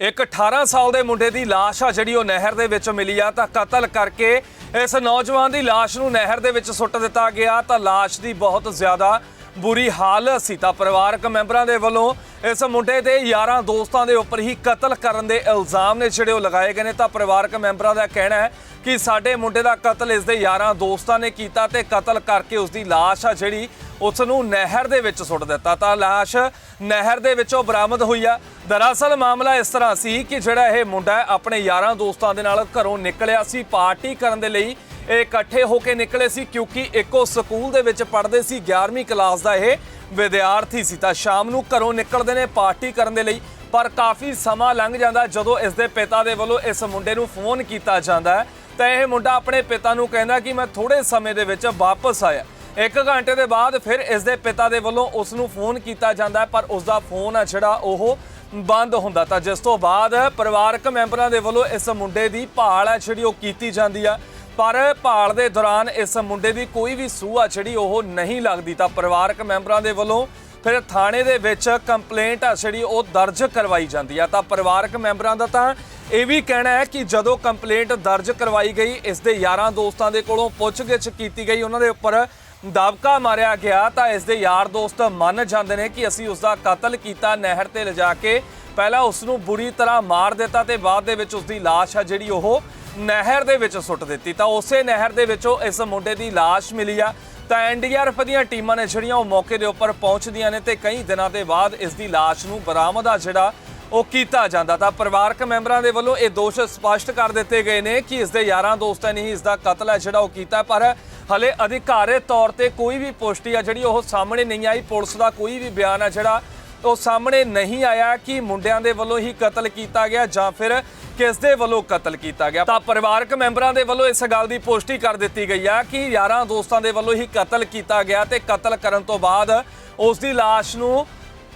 ਇੱਕ 18 ਸਾਲ ਦੇ ਮੁੰਡੇ ਦੀ ਲਾਸ਼ ਆ ਜਿਹੜੀ ਉਹ ਨਹਿਰ ਦੇ ਵਿੱਚ ਮਿਲੀ ਆ, ਤਾਂ ਕਤਲ ਕਰਕੇ ਇਸ ਨੌਜਵਾਨ ਦੀ ਲਾਸ਼ ਨੂੰ ਨਹਿਰ ਦੇ ਵਿੱਚ ਸੁੱਟ ਦਿੱਤਾ ਗਿਆ, ਤਾਂ ਲਾਸ਼ ਦੀ ਬਹੁਤ ਜ਼ਿਆਦਾ ਬੁਰੀ ਹਾਲਤ ਸੀ। ਤਾਂ ਪਰਿਵਾਰਕ ਮੈਂਬਰਾਂ ਦੇ ਵੱਲੋਂ ਇਸ ਮੁੰਡੇ ਦੇ ਯਾਰਾਂ ਦੋਸਤਾਂ ਦੇ ਉੱਪਰ ਹੀ ਕਤਲ ਕਰਨ ਦੇ ਇਲਜ਼ਾਮ ਨੇ ਜਿਹੜੇ ਉਹ ਲਗਾਏ ਗਏ ਨੇ। ਤਾਂ ਪਰਿਵਾਰਕ ਮੈਂਬਰਾਂ ਦਾ ਕਹਿਣਾ ਹੈ ਕਿ ਸਾਡੇ ਮੁੰਡੇ ਦਾ ਕਤਲ ਇਸ ਦੇ ਯਾਰਾਂ ਦੋਸਤਾਂ ਨੇ ਕੀਤਾ ਤੇ ਕਤਲ ਕਰਕੇ ਉਸ ਦੀ ਲਾਸ਼ ਆ ਜਿਹੜੀ ਉਸ ਨੂੰ ਨਹਿਰ ਦੇ ਵਿੱਚ ਸੁੱਟ ਦਿੱਤਾ। ਤਾਂ ਲਾਸ਼ ਨਹਿਰ ਦੇ ਵਿੱਚੋਂ ਬਰਾਮਦ ਹੋਈ ਆ। ਦਰਅਸਲ ਮਾਮਲਾ ਇਸ ਤਰ੍ਹਾਂ ਸੀ ਕਿ ਜਿਹੜਾ ਇਹ ਮੁੰਡਾ ਆਪਣੇ ਯਾਰਾਂ ਦੋਸਤਾਂ ਦੇ ਨਾਲ ਘਰੋਂ ਨਿਕਲਿਆ ਸੀ। ਪਾਰਟੀ ਕਰਨ ਦੇ ਲਈ ਇਹ ਇਕੱਠੇ ਹੋ ਕੇ ਨਿਕਲੇ ਸੀ ਕਿਉਂਕਿ ਇੱਕੋ ਸਕੂਲ ਦੇ ਵਿੱਚ ਪੜ੍ਹਦੇ ਸੀ। 11ਵੀਂ ਕਲਾਸ ਦਾ ਇਹ ਵਿਦਿਆਰਥੀ ਸੀ। ਤਾਂ ਸ਼ਾਮ ਨੂੰ ਘਰੋਂ ਨਿਕਲਦੇ ਨੇ ਪਾਰਟੀ ਕਰਨ ਦੇ ਲਈ। ਪਰ ਕਾਫੀ ਸਮਾਂ ਲੰਘ ਜਾਂਦਾ ਜਦੋਂ ਇਸ ਦੇ ਪਿਤਾ ਦੇ ਵੱਲੋਂ ਇਸ ਮੁੰਡੇ ਨੂੰ ਫੋਨ ਕੀਤਾ ਜਾਂਦਾ ਤਾਂ ਇਹ ਮੁੰਡਾ ਆਪਣੇ ਪਿਤਾ ਨੂੰ ਕਹਿੰਦਾ ਕਿ ਮੈਂ ਥੋੜੇ ਸਮੇਂ ਦੇ ਵਿੱਚ ਵਾਪਸ ਆਇਆ। ਇੱਕ ਘੰਟੇ ਦੇ ਬਾਅਦ ਫਿਰ ਇਸ ਦੇ ਪਿਤਾ ਦੇ ਵੱਲੋਂ ਉਸ ਨੂੰ ਫੋਨ ਕੀਤਾ ਜਾਂਦਾ ਹੈ, ਪਰ ਉਸ ਦਾ ਫੋਨ ਆ ਜਿਹੜਾ ਉਹ ਬੰਦ ਹੁੰਦਾ। ਤਾਂ ਜਿਸ ਤੋਂ ਬਾਅਦ ਪਰਿਵਾਰਕ ਮੈਂਬਰਾਂ ਦੇ ਵੱਲੋਂ ਇਸ ਮੁੰਡੇ ਦੀ ਭਾਲ ਹੈ ਜਿਹੜੀ ਉਹ ਕੀਤੀ ਜਾਂਦੀ ਆ। ਪਰ ਭਾਲ ਦੇ ਦੌਰਾਨ ਇਸ ਮੁੰਡੇ ਦੀ ਕੋਈ ਵੀ ਸੂਹ ਆ ਜਿਹੜੀ ਉਹ ਨਹੀਂ ਲੱਗਦੀ। ਤਾਂ ਪਰਿਵਾਰਕ ਮੈਂਬਰਾਂ ਦੇ ਵੱਲੋਂ ਫਿਰ ਥਾਣੇ ਦੇ ਵਿੱਚ ਕੰਪਲੇਂਟ ਆ ਜਿਹੜੀ ਉਹ ਦਰਜ ਕਰਵਾਈ ਜਾਂਦੀ ਆ। ਤਾਂ ਪਰਿਵਾਰਕ ਮੈਂਬਰਾਂ ਦਾ ਤਾਂ ਇਹ ਵੀ ਕਹਿਣਾ ਹੈ ਕਿ ਜਦੋਂ ਕੰਪਲੇਂਟ ਦਰਜ ਕਰਵਾਈ ਗਈ, ਇਸ ਦੇ ਯਾਰਾਂ ਦੋਸਤਾਂ ਦੇ ਕੋਲੋਂ ਪੁੱਛਗਿੱਛ ਕੀਤੀ ਗਈ। ਉਹਨਾਂ ਦੇ ਉੱਪਰ ਦਬਕਾ ਮਾਰਿਆ ਗਿਆ ਤਾਂ ਇਸ ਦੇ ਯਾਰ ਦੋਸਤ ਮੰਨ ਜਾਂਦੇ ਨੇ ਕਿ ਅਸੀਂ ਉਸ ਦਾ ਕਤਲ ਕੀਤਾ, ਨਹਿਰ ਤੇ ਲਿਜਾ ਕੇ ਪਹਿਲਾਂ ਉਸ ਨੂੰ ਬੁਰੀ ਤਰ੍ਹਾਂ ਮਾਰ ਦਿੱਤਾ ਤੇ ਬਾਅਦ ਦੇ ਵਿੱਚ ਉਸ ਦੀ ਲਾਸ਼ ਆ ਜਿਹੜੀ ਉਹ ਨਹਿਰ ਦੇ ਵਿੱਚ ਸੁੱਟ ਦਿੱਤੀ। ਤਾਂ ਉਸੇ ਨਹਿਰ ਦੇ ਵਿੱਚੋਂ ਇਸ ਮੁੰਡੇ ਦੀ ਲਾਸ਼ ਮਿਲੀ ਆ। ਤਾਂ ਐਨਡੀਆਰਐਫ ਦੀਆਂ ਟੀਮਾਂ ਨੇ ਜਿਹੜੀਆਂ ਉਹ ਮੌਕੇ ਦੇ ਉੱਪਰ ਪਹੁੰਚਦੀਆਂ ਨੇ ਤੇ ਕਈ ਦਿਨਾਂ ਦੇ ਬਾਅਦ ਇਸ ਦੀ ਲਾਸ਼ ਨੂੰ ਬਰਾਮਦ ਆ ਜਿਹੜਾ ਉਹ ਕੀਤਾ ਜਾਂਦਾ। ਤਾਂ ਪਰਿਵਾਰਕ ਮੈਂਬਰਾਂ ਦੇ ਵੱਲੋਂ ਇਹ ਦੋਸ਼ ਸਪਸ਼ਟ ਕਰ ਦਿੱਤੇ ਗਏ ਨੇ ਕਿ ਇਸ ਦੇ ਯਾਰਾਂ ਦੋਸਤਾਂ ਨੇ ਹੀ ਇਸ ਦਾ ਕਤਲ ਹੈ ਜਿਹੜਾ ਉਹ ਕੀਤਾ। ਪਰ ਹਲੇ ਅਧਿਕਾਰਿਤ ਤੌਰ ਤੇ ਕੋਈ ਵੀ ਪੁਸ਼ਟੀ ਆ, ਜਿਹੜੀ ਉਹ ਸਾਹਮਣੇ ਨਹੀਂ ਆਈ, ਪੁਲਿਸ ਦਾ ਕੋਈ ਵੀ ਬਿਆਨ ਆ ਜਿਹੜਾ ਉਹ ਸਾਹਮਣੇ ਨਹੀਂ ਆਇਆ ਕਿ ਮੁੰਡਿਆਂ ਦੇ ਵੱਲੋਂ ਹੀ ਕਤਲ ਕੀਤਾ ਗਿਆ ਜਾਂ ਫਿਰ ਕਿਸ ਦੇ ਵੱਲੋਂ ਕਤਲ ਕੀਤਾ ਗਿਆ। ਤਾਂ ਪਰਿਵਾਰਕ ਮੈਂਬਰਾਂ ਦੇ ਵੱਲੋਂ ਇਸ ਗੱਲ ਦੀ ਪੁਸ਼ਟੀ ਕਰ ਦਿੱਤੀ ਗਈ ਆ ਕਿ ਯਾਰਾਂ ਦੋਸਤਾਂ ਦੇ ਵੱਲੋਂ ਹੀ ਕਤਲ ਕੀਤਾ ਗਿਆ ਤੇ ਕਤਲ ਕਰਨ ਤੋਂ ਬਾਅਦ ਉਸ ਦੀ ਲਾਸ਼ ਨੂੰ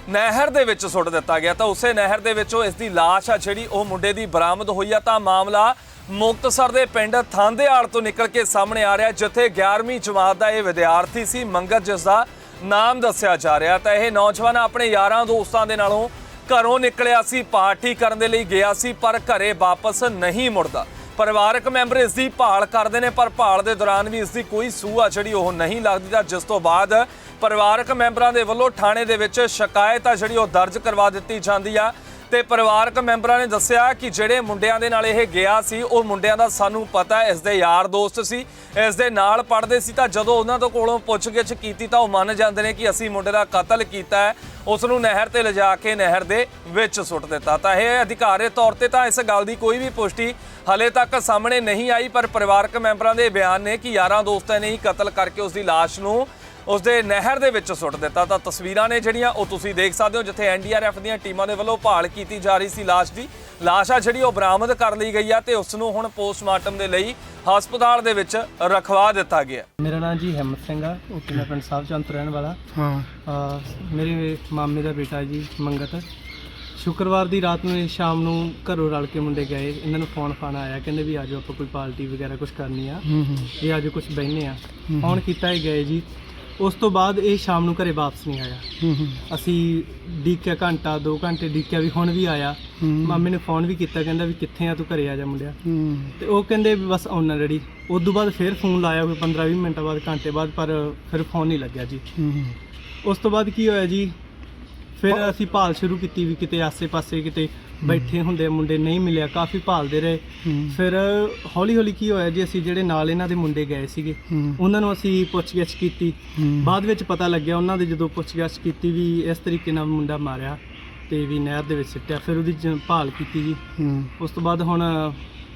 ਨਹਿਰ ਦੇ ਵਿੱਚ ਸੁੱਟ ਦਿੱਤਾ ਗਿਆ। ਤਾਂ ਉਸੇ ਨਹਿਰ ਦੇ ਵਿੱਚੋਂ ਇਸ ਦੀ ਲਾਸ਼ ਆ ਜਿਹੜੀ ਉਹ ਮੁੰਡੇ ਦੀ ਬਰਾਮਦ ਹੋਈ ਆ। ਤਾਂ ਮਾਮਲਾ ਮੁਕਤਸਰ ਦੇ ਪਿੰਡ ਥਾਂਦੇਆਲ ਤੋਂ ਨਿਕਲ ਕੇ ਸਾਹਮਣੇ ਆ ਰਿਹਾ ਜਿੱਥੇ 11ਵੀਂ ਜਮਾਤ ਦਾ ਇਹ ਵਿਦਿਆਰਥੀ ਸੀ। ਮੰਗਤ ਜਿਸ ਦਾ ਨਾਮ ਦੱਸਿਆ ਜਾ ਰਿਹਾ। ਤਾਂ ਇਹ ਨੌਜਵਾਨ ਆਪਣੇ ਯਾਰਾਂ ਦੋਸਤਾਂ ਦੇ ਨਾਲੋਂ ਘਰੋਂ ਨਿਕਲਿਆ ਸੀ, ਪਾਰਟੀ ਕਰਨ ਦੇ ਲਈ ਗਿਆ ਸੀ, ਪਰ ਘਰੇ ਵਾਪਸ ਨਹੀਂ ਮੁੜਦਾ। ਪਰਿਵਾਰਕ ਮੈਂਬਰ ਇਸ ਦੀ ਭਾਲ ਕਰਦੇ ਨੇ, ਪਰ ਭਾਲ ਦੇ ਦੌਰਾਨ ਵੀ ਇਸ ਦੀ ਕੋਈ ਸੂਹ ਆ ਜਿਹੜੀ ਉਹ ਨਹੀਂ ਲੱਗਦੀ। ਤਾਂ ਜਿਸ ਤੋਂ ਬਾਅਦ ਪਰਿਵਾਰਕ ਮੈਂਬਰਾਂ ਦੇ ਵੱਲੋਂ ਥਾਣੇ ਦੇ ਵਿੱਚ ਸ਼ਿਕਾਇਤ ਆ ਜਿਹੜੀ ਉਹ ਦਰਜ ਕਰਵਾ ਦਿੱਤੀ ਜਾਂਦੀ ਆ। ਤੇ ਪਰਿਵਾਰਕ ਮੈਂਬਰਾਂ ਨੇ ਦੱਸਿਆ ਕਿ ਜਿਹੜੇ ਮੁੰਡਿਆਂ ਦੇ ਨਾਲ ਇਹ ਗਿਆ ਸੀ, ਉਹ ਮੁੰਡਿਆਂ ਦਾ ਸਾਨੂੰ ਪਤਾ ਹੈ, ਇਸ ਦੇ ਯਾਰ ਦੋਸਤ ਸੀ, ਇਸ ਦੇ ਨਾਲ ਪੜ੍ਹਦੇ ਸੀ ਤਾਂ ਜਦੋਂ ਉਹਨਾਂ ਤੋਂ ਕੋਲੋਂ ਪੁੱਛਗਿੱਛ ਕੀਤੀ ਤਾਂ ਉਹ ਮੰਨ ਜਾਂਦੇ ਨੇ ਕਿ ਅਸੀਂ ਮੁੰਡੇ ਦਾ ਕਤਲ ਕੀਤਾ ਹੈ, ਉਸ ਨੂੰ ਨਹਿਰ ਤੇ ਲਿਜਾ ਕੇ ਨਹਿਰ ਦੇ ਵਿੱਚ ਸੁੱਟ ਦਿੱਤਾ। ਤਾਂ ਇਹ ਅਧਿਕਾਰਿਤ ਤੌਰ ਤੇ ਤਾਂ ਇਸ ਗੱਲ ਦੀ ਕੋਈ ਵੀ ਪੁਸ਼ਟੀ ਹਲੇ ਤੱਕ ਸਾਹਮਣੇ ਨਹੀਂ ਆਈ, ਪਰ ਪਰਿਵਾਰਕ ਮੈਂਬਰਾਂ ਦੇ ਬਿਆਨ ਨੇ ਕਿ ਯਾਰਾਂ ਦੋਸਤਾਂ ਨੇ ਹੀ ਕਤਲ ਕਰਕੇ ਉਸ ਦੀ ਲਾਸ਼ ਨੂੰ ਉਸ ਦੇ ਨਹਿਰ ਦੇ ਵਿੱਚ ਸੁੱਟ ਦਿੱਤਾ। ਤਾਂ ਤਸਵੀਰਾਂ ਨੇ ਜਿਹੜੀਆਂ ਉਹ ਤੁਸੀਂ ਦੇਖ ਸਕਦੇ ਹੋ ਜਿੱਥੇ ਐਨਡੀਆਰਐਫ ਦੀਆਂ ਟੀਮਾਂ ਦੇ ਵੱਲੋਂ ਭਾਲ ਕੀਤੀ ਜਾ ਰਹੀ ਸੀ ਲਾਸ਼ ਦੀ। ਲਾਸ਼ ਆ ਜਿਹੜੀ ਉਹ ਬਰਾਮਦ ਕਰ ਲਈ ਗਈ ਆ ਤੇ ਉਸ ਨੂੰ ਹੁਣ ਪੋਸਟਮਾਰਟਮ ਦੇ ਲਈ ਹਸਪਤਾਲ ਦੇ ਵਿੱਚ ਰਖਵਾ ਦਿੱਤਾ ਗਿਆ। ਮੇਰਾ ਨਾਮ ਜੀ ਹਿੰਮਤ ਸਿੰਘ ਆ ਓਕੇ ਮੈਂ ਪਿੰਡ ਸਾਹਿਬ ਚੰਦ ਰਹਿਣ ਵਾਲਾ। ਹਾਂ। ਮੇਰੇ ਮਾਮੇ ਦਾ ਬੇਟਾ ਜੀ ਮੰਗਤ। ਸ਼ੁੱਕਰਵਾਰ ਦੀ ਰਾਤ ਨੂੰ ਸ਼ਾਮ ਨੂੰ ਘਰੋਂ ਰਲ ਕੇ ਮੁੰਡੇ ਗਏ। ਇਹਨਾਂ ਨੂੰ ਫੋਨ ਫਾਨ ਆਇਆ ਕਹਿੰਦੇ ਵੀ ਆਜੋ ਆਪਾਂ ਕੋਈ ਪਾਰਟੀ ਵਗੈਰਾ ਕੁਝ ਕਰਨੀ ਆ। ਹੂੰ ਹੂੰ। ਇਹ ਆਜੋ ਕੁਝ ਬਹਿਨੇ ਆ। ਫੋਨ ਕੀਤਾ ਹੀ ਗਏ ਜੀ। ਉਸ ਤੋਂ ਬਾਅਦ ਇਹ ਸ਼ਾਮ ਨੂੰ ਘਰੇ ਵਾਪਸ ਨਹੀਂ ਆਇਆ। ਹੂੰ ਹੂੰ। ਅਸੀਂ ਡੀਕਿਆ ਘੰਟਾ 2 ਘੰਟੇ ਡੀਕਿਆ ਵੀ ਹੁਣ ਵੀ ਆਇਆ। ਮਾਮੇ ਨੇ ਫੋਨ ਵੀ ਕੀਤਾ ਕਹਿੰਦਾ ਵੀ ਕਿੱਥੇ ਆ ਤੂੰ ਘਰੇ ਆ ਜਾ ਮੁੰਡਿਆ। ਹੂੰ। ਤੇ ਉਹ ਕਹਿੰਦੇ ਵੀ ਬਸ ਆਉਣਾ ਰੈਡੀ ਉਸ ਤੋਂ ਬਾਅਦ ਫਿਰ ਫੋਨ ਲਾਇਆ ਕੋਈ 15 20 ਮਿੰਟਾਂ ਬਾਅਦ ਘੰਟੇ ਬਾਅਦ ਪਰ ਫਿਰ ਫੋਨ ਨਹੀਂ ਲੱਗਿਆ ਜੀ। ਹੂੰ। ਉਸ ਤੋਂ ਬਾਅਦ ਕੀ ਹੋਇਆ ਜੀ? ਫਿਰ ਅਸੀਂ ਭਾਲ ਸ਼ੁਰੂ ਕੀਤੀ ਵੀ ਕਿਤੇ ਆਸੇ-ਪਾਸੇ ਕਿਤੇ ਬੈਠੇ ਹੁੰਦੇ ਮੁੰਡੇ ਨਹੀਂ ਮਿਲਿਆ ਕਾਫੀ ਭਾਲਦੇ ਰਹੇ। ਫਿਰ ਹੌਲੀ-ਹੌਲੀ ਕੀ ਹੋਇਆ ਜੀ ਅਸੀਂ ਜਿਹੜੇ ਨਾਲ ਇਹਨਾਂ ਦੇ ਮੁੰਡੇ ਗਏ ਸੀਗੇ ਉਹਨਾਂ ਨੂੰ ਅਸੀਂ ਪੁੱਛਗਿੱਛ ਕੀਤੀ। ਹੂੰ। ਬਾਅਦ ਵਿੱਚ ਪਤਾ ਲੱਗਿਆ ਉਹਨਾਂ ਦੇ ਜਦੋਂ ਪੁੱਛਗਿੱਛ ਕੀਤੀ ਵੀ ਇਸ ਤਰੀਕੇ ਨਾਲ ਮੁੰਡਾ ਮਾਰਿਆ ਤੇ ਵੀ ਨਹਿਰ ਦੇ ਵਿੱਚ ਸਿੱਟਿਆ ਫਿਰ ਉਹਦੀ ਜ- ਭਾਲ ਕੀਤੀ ਜੀ। ਉਸ ਤੋਂ ਬਾਅਦ ਹੁਣ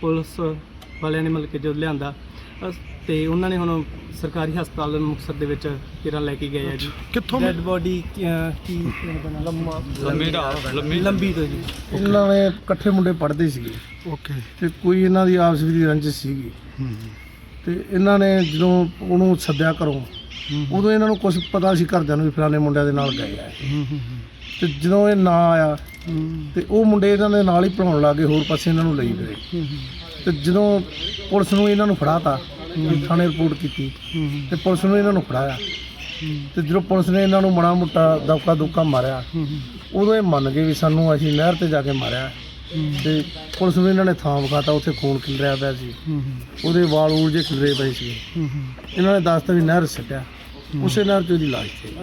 ਪੁਲਿਸ ਵਾਲਿਆਂ ਨੇ ਮਿਲ ਕੇ ਜੋ ਲਿਆਂਦਾ ਅਸ- ਤੇ ਉਹਨਾਂ ਨੇ ਹੁਣ ਸਰਕਾਰੀ ਹਸਪਤਾਲ ਮੁਕਤਸਰ ਦੇ ਵਿੱਚ ਕਿਰਾਂ ਲੈ ਕੇ ਗਏ ਆ ਜੀ? ਕਿੱਥੋਂ ਡੈਡ ਬੋਡੀ ਕੀ ਲੰਮਾ ਲੰਬੀ ਤੋਂ ਜੀ। ਇਹਨਾਂ ਨੇ ਇਕੱਠੇ ਮੁੰਡੇ ਪੜ੍ਹਦੇ ਸੀਗੇ। ਓਕੇ ਤੇ ਕੋਈ ਇਹਨਾਂ ਦੀ ਆਪਸ ਵਿੱਚ ਦੀ ਰੰਜਿਸ਼ ਸੀਗੀ। ਤੇ ਇਹਨਾਂ ਨੇ ਜਦੋਂ ਉਹਨੂੰ ਸੱਦਿਆ ਘਰੋਂ ਉਦੋਂ ਇਹਨਾਂ ਨੂੰ ਕੁਝ ਪਤਾ ਸੀ ਘਰਦਿਆਂ ਨੂੰ ਵੀ ਫਲਾਣੇ ਮੁੰਡਿਆਂ ਦੇ ਨਾਲ ਗਏ ਆ ਤੇ ਜਦੋਂ ਇਹ ਨਾ ਆਇਆ ਤੇ ਉਹ ਮੁੰਡੇ ਇਹਨਾਂ ਦੇ ਨਾਲ ਹੀ ਪੜਾਉਣ ਲੱਗੇ ਹੋਰ ਪਾਸੇ ਇਹਨਾਂ ਨੂੰ ਲਈ ਗਏ। ਤੇ ਜਦੋਂ ਪੁਲਿਸ ਨੂੰ ਇਹਨਾਂ ਨੂੰ ਫੜਾਤਾ ਥਾਣੇ ਰਿਪੋਰਟ ਕੀਤੀ ਤੇ ਪੁਲਿਸ ਨੂੰ ਇਹਨਾਂ ਨੂੰ ਫੜਾਇਆ। ਤੇ ਜਦੋਂ ਪੁਲਿਸ ਨੇ ਇਹਨਾਂ ਨੂੰ ਮੜਾ ਮੁੱਟਾ ਦਬਕਾ ਦੁੱਕਾ ਮਾਰਿਆ ਉਦੋਂ ਇਹ ਮੰਨ ਗਏ ਵੀ ਸਾਨੂੰ ਅਸੀਂ ਨਹਿਰ ਤੇ ਜਾ ਕੇ ਮਾਰਿਆ। ਤੇ ਪੁਲਿਸ ਨੂੰ ਇਹਨਾਂ ਨੇ ਥਾਂ ਵਿਖਾਤਾ ਉੱਥੇ ਖੂਨ ਖਿਲਰਿਆ ਪਿਆ ਸੀ। ਉਹਦੇ ਵਾਲ ਊਲ ਜੇ ਖਿਲਰੇ ਪਏ ਸੀ ਇਹਨਾਂ ਨੇ ਦੱਸਤਾ ਵੀ ਨਹਿਰ ਸਿੱਟਿਆ। ਉਸੇ ਨਹਿਰ 'ਚ ਉਹਦੀ ਲਾਸ਼ ਸੀ।